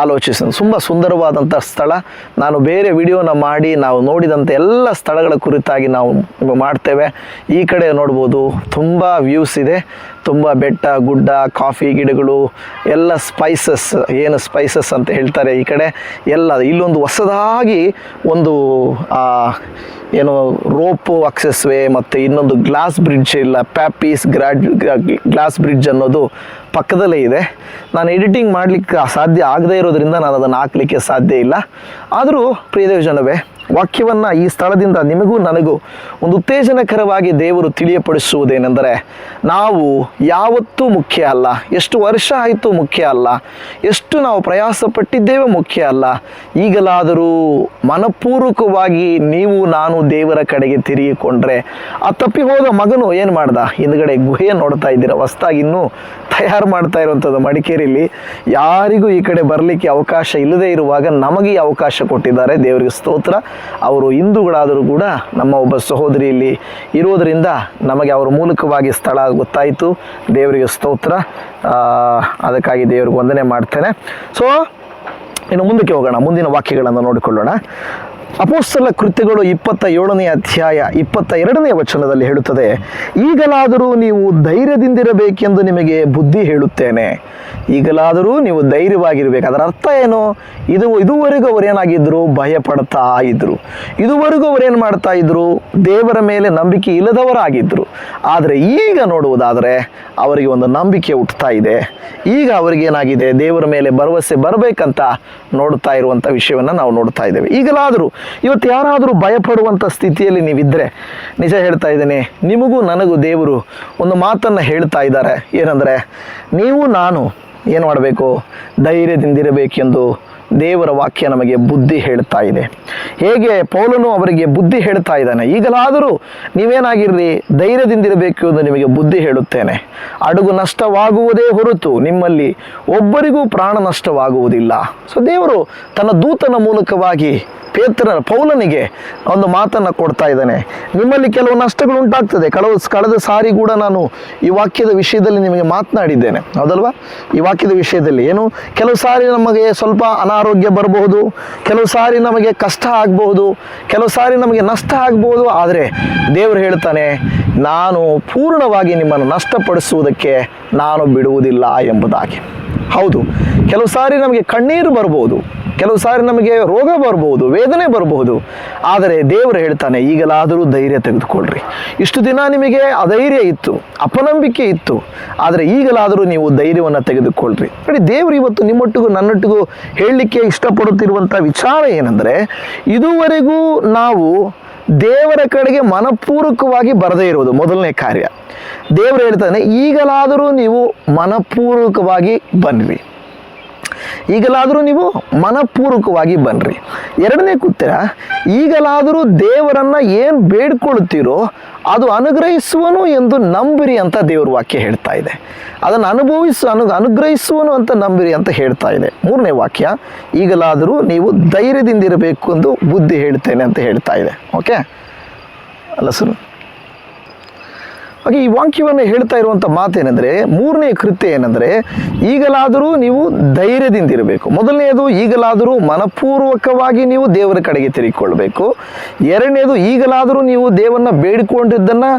ಆಲೋಚಿಸ ತುಂಬ ಸುಂದರವಾದಂಥ ಸ್ಥಳ. ನಾನು ಬೇರೆ ವಿಡಿಯೋನ ಮಾಡಿ ನಾವು ನೋಡಿದಂಥ ಎಲ್ಲ ಸ್ಥಳಗಳ ಕುರಿತಾಗಿ ನಾವು ಮಾಡ್ತೇವೆ. ಈ ಕಡೆ ನೋಡ್ಬೋದು ತುಂಬ ವ್ಯೂಸ್ ಇದೆ. ತುಂಬ ಬೆಟ್ಟ, ಗುಡ್ಡ ಕಾಫಿ ಗಿಡಗಳು, ಎಲ್ಲ ಸ್ಪೈಸಸ್ ಏನು ಸ್ಪೈಸಸ್ ಅಂತ ಹೇಳ್ತಾರೆ ಈ ಕಡೆ. ಎಲ್ಲ ಇಲ್ಲೊಂದು ಹೊಸದಾಗಿ ಒಂದು ಏನು ರೋಪ್ ಅಕ್ಸೆಸ್ ವೇ ಮತ್ತು ಇನ್ನೊಂದು ಗ್ಲಾಸ್ ಬ್ರಿಡ್ಜ್ ಇಲ್ಲ ಪ್ಯಾಪೀಸ್ ಗ್ರಾಡ್ ಗ್ಲಾಸ್ ಬ್ರಿಡ್ಜ್ ಅನ್ನೋದು ಪಕ್ಕದಲ್ಲೇ ಇದೆ. ನಾನು ಎಡಿಟಿಂಗ್ ಮಾಡಲಿಕ್ಕೆ ಸಾಧ್ಯ ಆಗದೇ ಇರೋದ್ರಿಂದ ನಾನು ಅದನ್ನು ಹಾಕಲಿಕ್ಕೆ ಸಾಧ್ಯ ಇಲ್ಲ. ಆದರೂ ಪ್ರಿಯದೇವ ಜನವೇ ವಾಕ್ಯವನ್ನು ಈ ಸ್ಥಳದಿಂದ ನಿಮಗೂ ನನಗೂ ಒಂದು ಉತ್ತೇಜನಕರವಾಗಿ ದೇವರು ತಿಳಿಯಪಡಿಸುವುದೇನೆಂದರೆ ನಾವು ಯಾವತ್ತೂ ಮುಖ್ಯ ಅಲ್ಲ, ಎಷ್ಟು ವರ್ಷ ಆಯಿತು ಮುಖ್ಯ ಅಲ್ಲ, ಎಷ್ಟು ನಾವು ಪ್ರಯಾಸ ಪಟ್ಟಿದ್ದೇವೆ ಮುಖ್ಯ ಅಲ್ಲ, ಈಗಲಾದರೂ ಮನಪೂರ್ವಕವಾಗಿ ನೀವು ನಾನು ದೇವರ ಕಡೆಗೆ ತಿರುಗಿಕೊಂಡ್ರೆ ಆ ತಪ್ಪಿ ಹೋದ ಮಗನು ಏನು ಮಾಡ್ದ? ಹಿಂದ್ಗಡೆ ಗುಹೆ ನೋಡ್ತಾ ಇದ್ದೀರ, ಹೊಸ್ದಾಗಿ ಇನ್ನೂ ತಯಾರು ಮಾಡ್ತಾ ಇರುವಂಥದ್ದು ಮಡಿಕೇರಿಯಲ್ಲಿ ಯಾರಿಗೂ ಈ ಕಡೆ ಬರಲಿಕ್ಕೆ ಅವಕಾಶ ಇಲ್ಲದೇ ಇರುವಾಗ ನಮಗೆ ಅವಕಾಶ ಕೊಟ್ಟಿದ್ದಾರೆ, ದೇವರಿಗೆ ಸ್ತೋತ್ರ. ಅವರು ಹಿಂದೂಗಳಾದರೂ ಕೂಡ ನಮ್ಮ ಒಬ್ಬ ಸಹೋದರಿಯಲ್ಲಿ ಇರೋದರಿಂದ ನಮಗೆ ಅವರ ಮೂಲಕವಾಗಿ ಸ್ಥಳ ಗೊತ್ತಾಯಿತು. ದೇವರಿಗೆ ಸ್ತೋತ್ರ. ಅದಕ್ಕಾಗಿ ದೇವರಿಗೆ ವಂದನೆ ಮಾಡ್ತೇನೆ. ಸೊ ಇನ್ನು ಮುಂದಕ್ಕೆ ಹೋಗೋಣ. ಮುಂದಿನ ವಾಕ್ಯಗಳನ್ನು ನೋಡಿಕೊಳ್ಳೋಣ. ಅಪೋಸ್ತಲ ಕೃತ್ಯಗಳು ಇಪ್ಪತ್ತ ಏಳನೇ ಅಧ್ಯಾಯ ಇಪ್ಪತ್ತ ಎರಡನೇ ವಚನದಲ್ಲಿ ಹೇಳುತ್ತದೆ, ಈಗಲಾದರೂ ನೀವು ಧೈರ್ಯದಿಂದಿರಬೇಕೆಂದು ನಿಮಗೆ ಬುದ್ಧಿ ಹೇಳುತ್ತೇನೆ. ಈಗಲಾದರೂ ನೀವು ಧೈರ್ಯವಾಗಿರಬೇಕು. ಅದರ ಅರ್ಥ ಏನು? ಇದು, ಇದುವರೆಗೂ ಅವರೇನಾಗಿದ್ದರು ಭಯ ಪಡ್ತಾ ಇದ್ರು. ಇದುವರೆಗೂ ಅವರೇನು ಮಾಡ್ತಾ ಇದ್ರು? ದೇವರ ಮೇಲೆ ನಂಬಿಕೆ ಇಲ್ಲದವರಾಗಿದ್ದರು ಆದರೆ ಈಗ ನೋಡುವುದಾದರೆ, ಅವರಿಗೆ ಒಂದು ನಂಬಿಕೆ ಹುಟ್ಟುತ್ತಾ ಇದೆ. ಈಗ ಅವರಿಗೆ ಏನಾಗಿದೆ? ದೇವರ ಮೇಲೆ ಭರವಸೆ ಬರಬೇಕಂತ ನೋಡ್ತಾ ಇರುವಂಥ ವಿಷಯವನ್ನು ನಾವು ನೋಡ್ತಾ ಇದ್ದೇವೆ. ಈಗಲಾದರೂ ಇವತ್ತು ಯಾರಾದರೂ ಭಯಪಡುವಂಥ ಸ್ಥಿತಿಯಲ್ಲಿ ನೀವಿದ್ದರೆ ನಿಜ ಹೇಳ್ತಾ ಇದ್ದೀನಿ, ನಿಮಗೂ ನನಗೂ ದೇವರು ಒಂದು ಮಾತನ್ನು ಹೇಳ್ತಾ ಇದ್ದಾರೆ. ಏನಂದರೆ, ನೀವು ನಾನು ಏನು ಮಾಡಬೇಕು? ಧೈರ್ಯದಿಂದಿರಬೇಕೆಂದು ದೇವರ ವಾಕ್ಯ ನಮಗೆ ಬುದ್ಧಿ ಹೇಳ್ತಾ ಇದೆ. ಹೇಗೆ ಪೌಲನು ಅವರಿಗೆ ಬುದ್ಧಿ ಹೇಳ್ತಾ ಇದ್ದಾನೆ? ಈಗಲಾದರೂ ನೀವೇನಾಗಿರ್ರಿ, ಧೈರ್ಯದಿಂದಿರಬೇಕು ಎಂದು ನಿಮಗೆ ಬುದ್ಧಿ ಹೇಳುತ್ತೇನೆ. ಅಡುಗು ನಷ್ಟವಾಗುವುದೇ ಹೊರತು ನಿಮ್ಮಲ್ಲಿ ಒಬ್ಬರಿಗೂ ಪ್ರಾಣ ನಷ್ಟವಾಗುವುದಿಲ್ಲ. ಸೊ ದೇವರು ತನ್ನ ದೂತನ ಮೂಲಕವಾಗಿ ಪೇತ್ರ ಪೌಲನಿಗೆ ಒಂದು ಮಾತನ್ನು ಕೊಡ್ತಾ ಇದ್ದಾನೆ. ನಿಮ್ಮಲ್ಲಿ ಕೆಲವು ನಷ್ಟಗಳು ಉಂಟಾಗ್ತದೆ. ಕಳೆದ ಕಳೆದ ಸಾರಿ ಕೂಡ ನಾನು ಈ ವಾಕ್ಯದ ವಿಷಯದಲ್ಲಿ ನಿಮಗೆ ಮಾತನಾಡಿದ್ದೇನೆ. ಹೌದಲ್ವಾ? ಈ ವಾಕ್ಯದ ವಿಷಯದಲ್ಲಿ ಏನು? ಕೆಲವು ಸಾರಿ ನಮಗೆ ಸ್ವಲ್ಪ ಅನಾರೋಗ್ಯ ಬರಬಹುದು, ಕೆಲವು ಸಾರಿ ನಮಗೆ ಕಷ್ಟ ಆಗಬಹುದು, ಕೆಲವು ಸಾರಿ ನಮಗೆ ನಷ್ಟ ಆಗಬಹುದು, ಆದರೆ ದೇವರು ಹೇಳ್ತಾನೆ, ನಾನು ಪೂರ್ಣವಾಗಿ ನಿಮ್ಮನ್ನು ನಷ್ಟಪಡಿಸುವುದಕ್ಕೆ ನಾನು ಬಿಡುವುದಿಲ್ಲ ಎಂಬುದಾಗಿ. ಹೌದು. ಕೆಲವು ಸಾರಿ ನಮಗೆ ಕಣ್ಣೀರು ಬರ್ಬೋದು ಕೆಲವು ಸಾರಿ ನಮಗೆ ರೋಗ ಬರಬಹುದು ವೇದನೆ ಬರಬಹುದು ಆದರೆ ದೇವರು ಹೇಳ್ತಾನೆ, ಈಗಲಾದರೂ ಧೈರ್ಯ ತೆಗೆದುಕೊಳ್ಳ್ರಿ ಇಷ್ಟು ದಿನ ನಿಮಗೆ ಅಧೈರ್ಯ ಇತ್ತು, ಅಪನಂಬಿಕೆ ಇತ್ತು. ಆದರೆ ಈಗಲಾದರೂ ನೀವು ಧೈರ್ಯವನ್ನು ತೆಗೆದುಕೊಳ್ಳ್ರಿ ನೋಡಿ, ದೇವರು ಇವತ್ತು ನಿಮ್ಮೊಟ್ಟಿಗೂ ನನ್ನೊಟ್ಟಿಗೂ ಹೇಳಲಿಕ್ಕೆ ಇಷ್ಟಪಡುತ್ತಿರುವಂಥ ವಿಚಾರ ಏನಂದರೆ, ಇದುವರೆಗೂ ನಾವು ದೇವರ ಕಡೆಗೆ ಮನಪೂರ್ವಕವಾಗಿ ಬರದೇ ಇರುವುದು ಮೊದಲನೇ ಕಾರ್ಯ. ದೇವರು ಹೇಳ್ತಾನೆ, ಈಗಲಾದರೂ ನೀವು ಮನಪೂರ್ವಕವಾಗಿ ಬನ್ನಿರಿ. ಈಗಲಾದರೂ ನೀವು ಮನಪೂರ್ವಕವಾಗಿ ಬನ್ನಿರಿ ಎರಡನೇ ಕೂತ್ತರ ಈಗಲಾದರೂ ದೇವರನ್ನ ಏನು ಬೇಡ್ಕೊಳ್ತೀರೋ ಅದು ಅನುಗ್ರಹಿಸುವನು ಎಂದು ನಂಬಿರಿ ಅಂತ ದೇವ್ರ ವಾಕ್ಯ ಹೇಳ್ತಾ ಇದೆ. ಅದನ್ನು ಅನುಭವಿಸು, ಅನು, ಅನುಗ್ರಹಿಸುವನು ಅಂತ ನಂಬಿರಿ ಅಂತ ಹೇಳ್ತಾ ಇದೆ. ಮೂರನೇ ವಾಕ್ಯ, ಈಗಲಾದರೂ ನೀವು ಧೈರ್ಯದಿಂದಿರಬೇಕು ಎಂದು ಬುದ್ಧಿ ಹೇಳ್ತೇನೆ ಅಂತ ಹೇಳ್ತಾ ಇದೆ. ಓಕೆ ಅಲ್ಲ ಸರ್ ಹಾಗೆ ಈ ವಾಕ್ಯವನ್ನು ಹೇಳ್ತಾ ಇರುವಂಥ ಮಾತೇನೆಂದರೆ ಮೂರನೇ ಕೃತ್ಯ ಏನಂದರೆ, ಈಗಲಾದರೂ ನೀವು ಧೈರ್ಯದಿಂದ ಇರಬೇಕು ಮೊದಲನೆಯದು, ಈಗಲಾದರೂ ಮನಪೂರ್ವಕವಾಗಿ ನೀವು ದೇವರ ಕಡೆಗೆ ತಿರುಗಿಕೊಳ್ಬೇಕು ಎರಡನೇದು, ಈಗಲಾದರೂ ನೀವು ದೇವರನ್ನ ಬೇಡಿಕೊಂಡಿದ್ದನ್ನು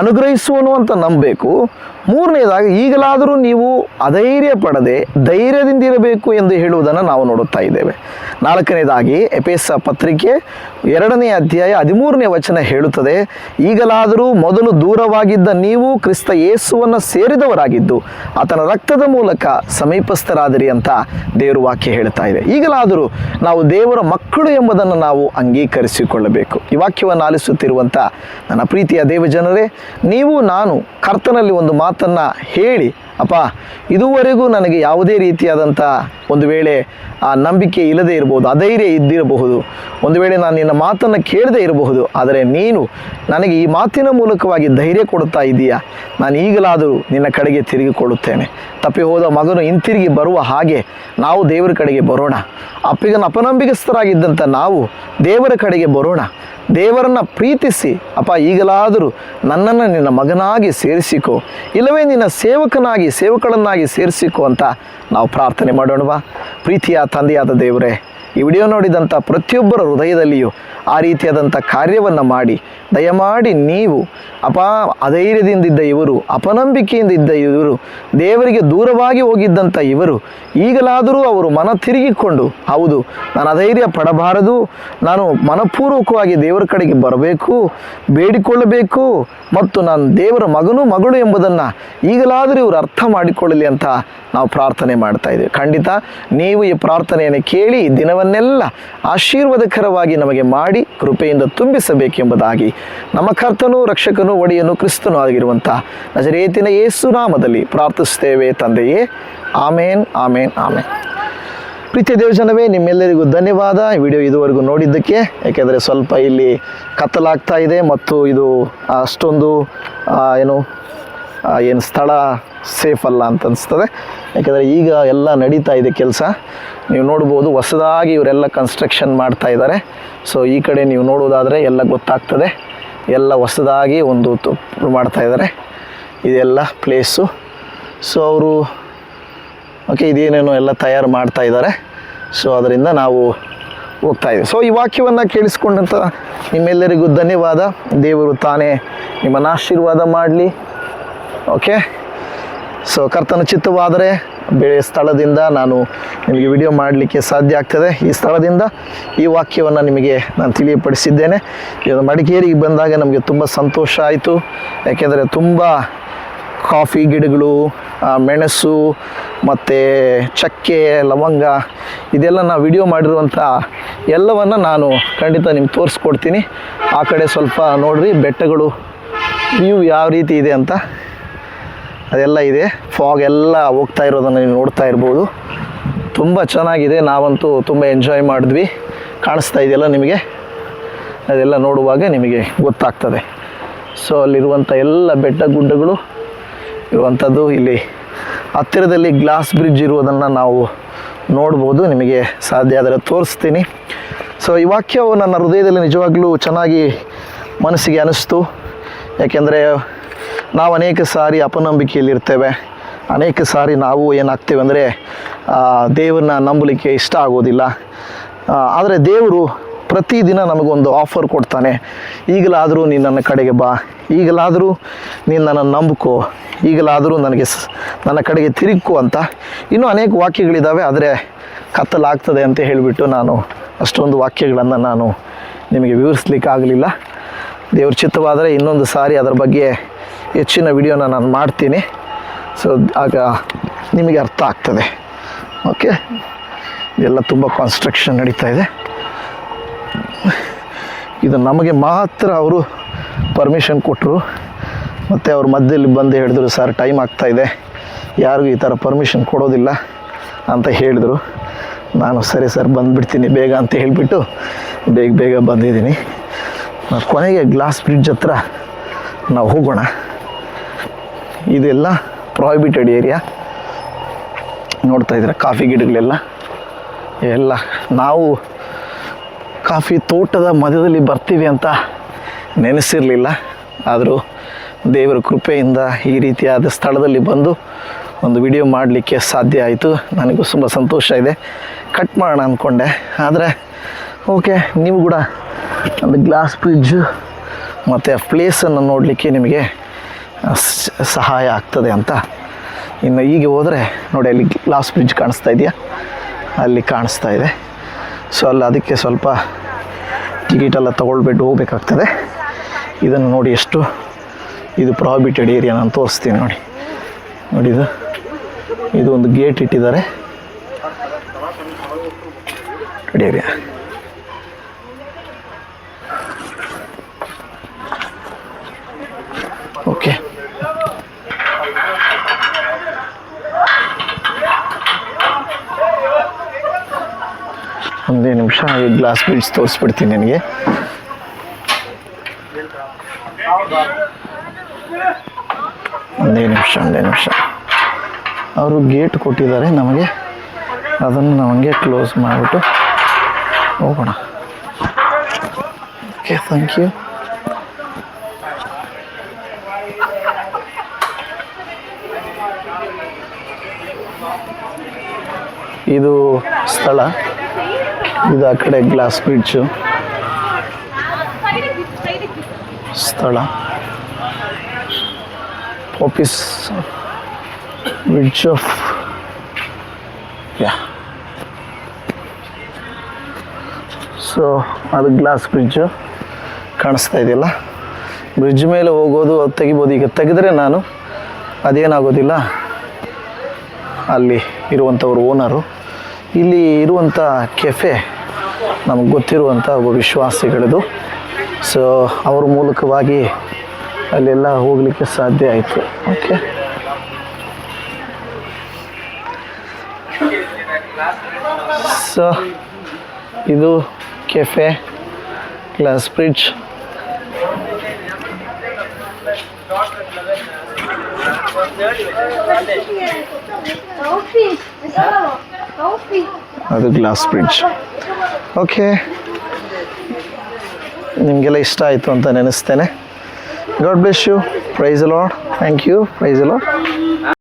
ಅನುಗ್ರಹಿಸುವನು ಅಂತ ನಂಬಬೇಕು. ಮೂರನೇದಾಗಿ, ಈಗಲಾದರೂ ನೀವು ಅಧೈರ್ಯ ಪಡದೆ ಧೈರ್ಯದಿಂದಿರಬೇಕು ಎಂದು ಹೇಳುವುದನ್ನು ನಾವು ನೋಡುತ್ತಾ ಇದ್ದೇವೆ. ನಾಲ್ಕನೇದಾಗಿ ಎಪೇಸ ಪತ್ರಿಕೆ ಎರಡನೇ ಅಧ್ಯಾಯ ಹದಿಮೂರನೇ ವಚನ ಹೇಳುತ್ತದೆ, ಈಗಲಾದರೂ ಮೊದಲು ದೂರವಾಗಿದ್ದ ನೀವು ಕ್ರಿಸ್ತ ಯೇಸುವನ್ನು ಸೇರಿದವರಾಗಿದ್ದು, ಆತನ ರಕ್ತದ ಮೂಲಕ ಸಮೀಪಸ್ಥರಾದಿರಿ ಅಂತ ದೇವರು ವಾಕ್ಯ ಹೇಳ್ತಾ ಇದೆ. ಈಗಲಾದರೂ ನಾವು ದೇವರ ಮಕ್ಕಳು ಎಂಬುದನ್ನು ನಾವು ಅಂಗೀಕರಿಸಿಕೊಳ್ಳಬೇಕು. ಈ ವಾಕ್ಯವನ್ನು ಆಲಿಸುತ್ತಿರುವಂಥ ನನ್ನ ಪ್ರೀತಿಯ ದೇವಜನರೇ, ನೀವು, ನಾನು ಕರ್ತನಲ್ಲಿ ಒಂದು ಮಾತನ್ನು ಹೇಳಿ, ಅಪ್ಪ, ಇದುವರೆಗೂ ನನಗೆ ಯಾವುದೇ ರೀತಿಯಾದಂಥ ಒಂದು ವೇಳೆ ಆ ನಂಬಿಕೆ ಇಲ್ಲದೆ ಇರಬಹುದು, ಅಧೈರ್ಯ ಇದ್ದಿರಬಹುದು, ಒಂದು ವೇಳೆ ನಾನು ನಿನ್ನ ಮಾತನ್ನು ಕೇಳದೇ ಇರಬಹುದು, ಆದರೆ ನೀನು ನನಗೆ ಈ ಮಾತಿನ ಮೂಲಕವಾಗಿ ಧೈರ್ಯ ಕೊಡುತ್ತಾ ಇದ್ದೀಯಾ ನಾನು ಈಗಲಾದರೂ ನಿನ್ನ ಕಡೆಗೆ ತಿರುಗಿಕೊಳ್ಳುತ್ತೇನೆ. ತಪ್ಪಿ ಹೋದ ಮಗನು ಹಿಂತಿರುಗಿ ಬರುವ ಹಾಗೆ ನಾವು ದೇವರ ಕಡೆಗೆ ಬರೋಣ. ಅಪ್ಪಿಗನ ಅಪನಂಬಿಕಸ್ಥರಾಗಿದ್ದಂಥ ನಾವು ದೇವರ ಕಡೆಗೆ ಬರೋಣ. ದೇವರನ್ನು ಪ್ರೀತಿಸಿ, ಅಪ್ಪ, ಈಗಲಾದರೂ ನನ್ನನ್ನು ನಿನ್ನ ಮಗನಾಗಿ ಸೇರಿಸಿಕೊ, ಇಲ್ಲವೇ ನಿನ್ನ ಸೇವಕನಾಗಿ, ಸೇವಕಳನ್ನಾಗಿ ಸೇರಿಸಿಕೊ ಅಂತ ನಾವು ಪ್ರಾರ್ಥನೆ ಮಾಡೋಣವಾ. ಪ್ರೀತಿಯ ತಂದೆಯಾದ ದೇವರೇ ಈ ವಿಡಿಯೋ ನೋಡಿದಂಥ ಪ್ರತಿಯೊಬ್ಬರ ಹೃದಯದಲ್ಲಿಯೂ ಆ ರೀತಿಯಾದಂಥ ಕಾರ್ಯವನ್ನು ಮಾಡಿ, ದಯಮಾಡಿ ನೀವು ಅಪ ಅಧೈರ್ಯದಿಂದಿದ್ದ ಇವರು ಅಪನಂಬಿಕೆಯಿಂದ ಇದ್ದ ಇವರು, ದೇವರಿಗೆ ದೂರವಾಗಿ ಹೋಗಿದ್ದಂಥ ಇವರು, ಈಗಲಾದರೂ ಅವರು ಮನ ತಿರುಗಿಕೊಂಡು, ಹೌದು, ನಾನು ಅಧೈರ್ಯ ಪಡಬಾರದು, ನಾನು ಮನಪೂರ್ವಕವಾಗಿ ದೇವರ ಕಡೆಗೆ ಬರಬೇಕು, ಬೇಡಿಕೊಳ್ಳಬೇಕು, ಮತ್ತು ನಾನು ದೇವರ ಮಗನು ಮಗಳು ಎಂಬುದನ್ನು ಈಗಲಾದರೂ ಇವರು ಅರ್ಥ ಮಾಡಿಕೊಳ್ಳಲಿ ಅಂತ ನಾವು ಪ್ರಾರ್ಥನೆ ಮಾಡ್ತಾ ಇದ್ದೇವೆ. ಖಂಡಿತ, ನೀವು ಈ ಪ್ರಾರ್ಥನೆಯನ್ನು ಕೇಳಿ ಈ ದಿನವನ್ನೆಲ್ಲ ಆಶೀರ್ವಾದಕರವಾಗಿ ನಮಗೆ ಮಾಡಿ ಕೃಪೆಯಿಂದ ತುಂಬಿಸಬೇಕೆಂಬುದಾಗಿ ನಮ್ಮ ಕರ್ತನು, ರಕ್ಷಕನು, ಒಡೆಯನು ಕ್ರಿಸ್ತನು ಆಗಿರುವಂಥ ನಜರೇತಿನ ಯೇಸು ನಾಮದಲ್ಲಿ ಪ್ರಾರ್ಥಿಸ್ತೇವೆ ತಂದೆಯೇ. ಆಮೇನ್ ಆಮೇನ್ ಆಮೇನ್. ಪ್ರೀತಿ ದೇವಜನವೇ, ನಿಮ್ಮೆಲ್ಲರಿಗೂ ಧನ್ಯವಾದ. ವಿಡಿಯೋ ಇದುವರೆಗೂ ನೋಡಿದ್ದಕ್ಕೆ ಯಾಕೆಂದರೆ ಸ್ವಲ್ಪ ಇಲ್ಲಿ ಕತ್ತಲಾಗ್ತಾ ಇದೆ ಮತ್ತು ಇದು ಅಷ್ಟೊಂದು ಏನು ಏನು ಸ್ಥಳ ಸೇಫ್ ಅಲ್ಲ ಅಂತ ಅನಿಸ್ತದೆ. ಯಾಕೆಂದರೆ ಈಗ ಎಲ್ಲ ನಡೀತಾ ಇದೆ ಕೆಲಸ. ನೀವು ನೋಡ್ಬೋದು ಹೊಸದಾಗಿ ಇವರೆಲ್ಲ ಕನ್ಸ್ಟ್ರಕ್ಷನ್ ಮಾಡ್ತಾ ಇದ್ದಾರೆ. ಸೊ ಈ ಕಡೆ ನೀವು ನೋಡೋದಾದರೆ ಎಲ್ಲ ಗೊತ್ತಾಗ್ತದೆ. ಎಲ್ಲ ಹೊಸದಾಗಿ ಒಂದು ಮಾಡ್ತಾ ಇದ್ದಾರೆ. ಇದೆಲ್ಲ ಪ್ಲೇಸು ಸೊ ಅವರು ಓಕೆ ಇದೇನೇನೋ ಎಲ್ಲ ತಯಾರು ಮಾಡ್ತಾ ಇದ್ದಾರೆ. ಸೊ ಅದರಿಂದ ನಾವು ಹೋಗ್ತಾ ಇದ್ದೀವಿ. ಸೊ ಈ ವಾಕ್ಯವನ್ನು ಕೇಳಿಸ್ಕೊಂಡಂಥ ನಿಮ್ಮೆಲ್ಲರಿಗೂ ಧನ್ಯವಾದ. ದೇವರು ತಾನೇ ನಿಮ್ಮನ್ನು ಆಶೀರ್ವಾದ ಮಾಡಲಿ. ಓಕೆ ಸೊ ಕರ್ತನ ಚಿತ್ತವಾದರೆ ಬೇರೆ ಸ್ಥಳದಿಂದ ನಾನು ನಿಮಗೆ ವಿಡಿಯೋ ಮಾಡಲಿಕ್ಕೆ ಸಾಧ್ಯ ಆಗ್ತದೆ. ಈ ಸ್ಥಳದಿಂದ ಈ ವಾಕ್ಯವನ್ನು ನಿಮಗೆ ನಾನು ತಿಳಿಯಪಡಿಸಿದ್ದೇನೆ. ಇದು ಮಡಿಕೇರಿಗೆ ಬಂದಾಗ ನಮಗೆ ತುಂಬ ಸಂತೋಷ ಆಯಿತು. ಯಾಕೆಂದರೆ ತುಂಬ ಕಾಫಿ ಗಿಡಗಳು ಮೆಣಸು ಮತ್ತು ಚಕ್ಕೆ, ಲವಂಗ ಇದೆಲ್ಲ ನಾವು ವಿಡಿಯೋ ಮಾಡಿರುವಂಥ ಎಲ್ಲವನ್ನು ನಾನು ಖಂಡಿತ ನಿಮ್ಗೆ ತೋರಿಸ್ಕೊಡ್ತೀನಿ. ಆ ಕಡೆ ಸ್ವಲ್ಪ ನೋಡ್ರಿ, ಬೆಟ್ಟಗಳು ವ್ಯೂ ಯಾವ ರೀತಿ ಇದೆ ಅಂತ. ಅದೆಲ್ಲ ಇದೆ. ಫಾಗ್ ಎಲ್ಲ ಹೋಗ್ತಾ ಇರೋದನ್ನು ನೀವು ನೋಡ್ತಾ ಇರ್ಬೋದು. ತುಂಬ ಚೆನ್ನಾಗಿದೆ. ನಾವಂತೂ ತುಂಬ ಎಂಜಾಯ್ ಮಾಡಿದ್ವಿ. ಕಾಣಿಸ್ತಾ ಇದೆಯಲ್ಲ ನಿಮಗೆ? ಅದೆಲ್ಲ ನೋಡುವಾಗ ನಿಮಗೆ ಗೊತ್ತಾಗ್ತದೆ. ಸೊ ಅಲ್ಲಿರುವಂಥ ಎಲ್ಲ ಬೆಟ್ಟ ಗುಡ್ಡಗಳು ಇರುವಂಥದ್ದು ಇಲ್ಲಿ ಹತ್ತಿರದಲ್ಲಿ ಗ್ಲಾಸ್ ಬ್ರಿಡ್ಜ್ ಇರುವುದನ್ನು ನಾವು ನೋಡ್ಬೋದು. ನಿಮಗೆ ಸಾಧ್ಯ ಆದರೆ ತೋರಿಸ್ತೀನಿ. ಸೊ ಈ ವಾಕ್ಯವು ನನ್ನ ಹೃದಯದಲ್ಲಿ ನಿಜವಾಗ್ಲೂ ಚೆನ್ನಾಗಿ ಮನಸ್ಸಿಗೆ ಅನ್ನಿಸ್ತು ಯಾಕೆಂದರೆ ನಾವು ಅನೇಕ ಸಾರಿ ಅಪನಂಬಿಕೆಯಲ್ಲಿರ್ತೇವೆ. ಅನೇಕ ಸಾರಿ ನಾವು ಏನಾಗ್ತೇವೆ ಅಂದರೆ ದೇವರನ್ನ ನಂಬಲಿಕ್ಕೆ ಇಷ್ಟ ಆಗೋದಿಲ್ಲ. ಆದರೆ ದೇವರು ಪ್ರತಿದಿನ ನಮಗೊಂದು ಆಫರ್ ಕೊಡ್ತಾನೆ. ಈಗಲಾದರೂ ನೀನು ನನ್ನ ಕಡೆಗೆ ಬಾ. ಈಗಲಾದರೂ ನೀನು ನನ್ನನ್ನು ನಂಬಿಕೋ. ಈಗಲಾದರೂ ನನಗೆ ನನ್ನ ಕಡೆಗೆ ತಿರುಗು ಅಂತ ಇನ್ನೂ ಅನೇಕ ವಾಕ್ಯಗಳಿದ್ದಾವೆ ಆದರೆ ಕತ್ತಲಾಗ್ತದೆ ಅಂತ ಹೇಳಿಬಿಟ್ಟು ನಾನು ಅಷ್ಟೊಂದು ವಾಕ್ಯಗಳನ್ನು ನಾನು ನಿಮಗೆ ವಿವರಿಸ್ಲಿಕ್ಕೆ ಆಗಲಿಲ್ಲ ದೇವ್ರ ಚಿತ್ತವಾದರೆ ಇನ್ನೊಂದು ಸಾರಿ ಅದರ ಬಗ್ಗೆ ಹೆಚ್ಚಿನ ವಿಡಿಯೋನ ನಾನು ಮಾಡ್ತೀನಿ. ಸೊ ಆಗ ನಿಮಗೆ ಅರ್ಥ ಆಗ್ತದೆ. ಓಕೆ ಇದೆಲ್ಲ ತುಂಬ ಕಾನ್ಸ್ಟ್ರಕ್ಷನ್ ನಡೀತಾ ಇದೆ. ಇದು ನಮಗೆ ಮಾತ್ರ ಅವರು ಪರ್ಮಿಷನ್ ಕೊಟ್ಟರು ಮತ್ತು ಅವ್ರ ಮಧ್ಯದಲ್ಲಿ ಬಂದು ಹೇಳಿದ್ರು, ಸರ್ ಟೈಮ್ ಆಗ್ತಾಯಿದೆ ಯಾರಿಗೂ ಈ ಥರ ಪರ್ಮಿಷನ್ ಕೊಡೋದಿಲ್ಲ ಅಂತ ಹೇಳಿದರು. ನಾನು, ಸರಿ, ಸರ್, ಬಂದುಬಿಡ್ತೀನಿ. ಬೇಗ ಅಂತ ಹೇಳಿಬಿಟ್ಟು ಬೇಗ ಬೇಗ ಬಂದಿದ್ದೀನಿ. ಕೊನೆಗೆ ಗ್ಲಾಸ್ ಬ್ರಿಡ್ಜ್ ಹತ್ರ ನಾವು ಹೋಗೋಣ. ಇದೆಲ್ಲ ಪ್ರಾಹಿಬಿಟೆಡ್ ಏರಿಯಾ ನೋಡ್ತಾ ಇದ್ದೀರಾ, ಕಾಫಿ ಗಿಡಗಳೆಲ್ಲ? ಎಲ್ಲ. ನಾವು ಕಾಫಿ ತೋಟದ ಮಧ್ಯದಲ್ಲಿ ಬರ್ತೀವಿ ಅಂತ ನೆನೆಸಿರಲಿಲ್ಲ. ಆದರೂ ದೇವರ ಕೃಪೆಯಿಂದ ಈ ರೀತಿಯಾದ ಸ್ಥಳದಲ್ಲಿ ಬಂದು ಒಂದು ವಿಡಿಯೋ ಮಾಡಲಿಕ್ಕೆ ಸಾಧ್ಯ ಆಯಿತು. ನನಗೂ ತುಂಬ ಸಂತೋಷ ಇದೆ. ಕಟ್ ಮಾಡೋಣ ಅಂದ್ಕೊಂಡೆ ಆದರೆ ಓಕೆ, ನೀವು ಕೂಡ ಒಂದು ಗ್ಲಾಸ್ ಬ್ರಿಡ್ಜು ಮತ್ತು ಆ ಪ್ಲೇಸನ್ನು ನೋಡಲಿಕ್ಕೆ ನಿಮಗೆ ಸಹಾಯ ಆಗ್ತದೆ ಅಂತ. ಇನ್ನು ಈಗ ಹೋದರೆ ನೋಡಿ ಅಲ್ಲಿ ಗ್ಲಾಸ್ ಬ್ರಿಡ್ಜ್ ಕಾಣಿಸ್ತಾ ಇದೆಯಾ? ಅಲ್ಲಿ ಕಾಣಿಸ್ತಾ ಇದೆ. ಸೊ, ಅಲ್ಲಿ, ಅದಕ್ಕೆ ಸ್ವಲ್ಪ ಟಿಕೆಟೆಲ್ಲ ತೊಗೊಳ್ಬಿಟ್ಟು ಹೋಗಬೇಕಾಗ್ತದೆ. ಇದನ್ನು ನೋಡಿ ಎಷ್ಟು. ಇದು ಪ್ರಾಬಿಟೆಡ್ ಏರಿಯಾ ನಾನು ತೋರಿಸ್ತೀನಿ ನೋಡಿ. ನೋಡಿ ಇದು. ಇದು ಒಂದು ಗೇಟ್ ಇಟ್ಟಿದ್ದಾರೆ. Area okay. ಒಂದೇ ನಿಮಿಷ ಈ ಗ್ಲಾಸ್ ಬೀಡ್ಸ್ ತೋರಿಸ್ಬಿಡ್ತೀನಿ ನಿನಗೆ. ಒಂದೇ ನಿಮಿಷ ಒಂದೇ ನಿಮಿಷ. ಅವರು ಗೇಟ್ ಕೊಟ್ಟಿದ್ದಾರೆ ನಮಗೆ. ಅದನ್ನು ನಮಗೆ ಕ್ಲೋಸ್ ಮಾಡಿಬಿಟ್ಟು ಹೋಗೋಣ. ಓಕೆ ಥ್ಯಾಂಕ್ ಯು ಇದು ಸ್ಥಳ. ಇದು ಆ ಕಡೆ ಗ್ಲಾಸ್ ಬ್ರಿಡ್ಜು ಸ್ಥಳ. Office bridge of yeah so ಅದು ಗ್ಲಾಸ್ ಬ್ರಿಡ್ಜು ಕಾಣಿಸ್ತಾ ಇದೆಯಲ್ಲ? ಬ್ರಿಡ್ಜ್ ಮೇಲೆ ಹೋಗೋದು, ಅದು ತೆಗಿಬೋದು. ಈಗ ತೆಗೆದ್ರೆ ನಾನು ಅದೇನಾಗೋದಿಲ್ಲ. ಅಲ್ಲಿ ಇರುವಂಥವ್ರು ಓನರು. ಇಲ್ಲಿ ಇರುವಂಥ ಕೆಫೆ ನಮಗೆ ಗೊತ್ತಿರುವಂಥ ಒಬ್ಬ ವಿಶ್ವಾಸಿಗಳದು. ಸೊ ಅವ್ರ ಮೂಲಕವಾಗಿ ಅಲ್ಲೆಲ್ಲ ಹೋಗಲಿಕ್ಕೆ ಸಾಧ್ಯ ಆಯಿತು. ಓಕೆ ಸೊ ಇದು ಕೆಫೆ, ಗ್ಲಾಸ್ ಬ್ರಿಡ್ಜ್. ಅದು ಗ್ಲಾಸ್ ಬ್ರಿಡ್ಜ್ ಓಕೆ ನಿಮಗೆಲ್ಲ ಇಷ್ಟ ಆಯಿತು ಅಂತ ನೆನೆಸ್ತೇನೆ. God bless you praise Lord thank you praise Lord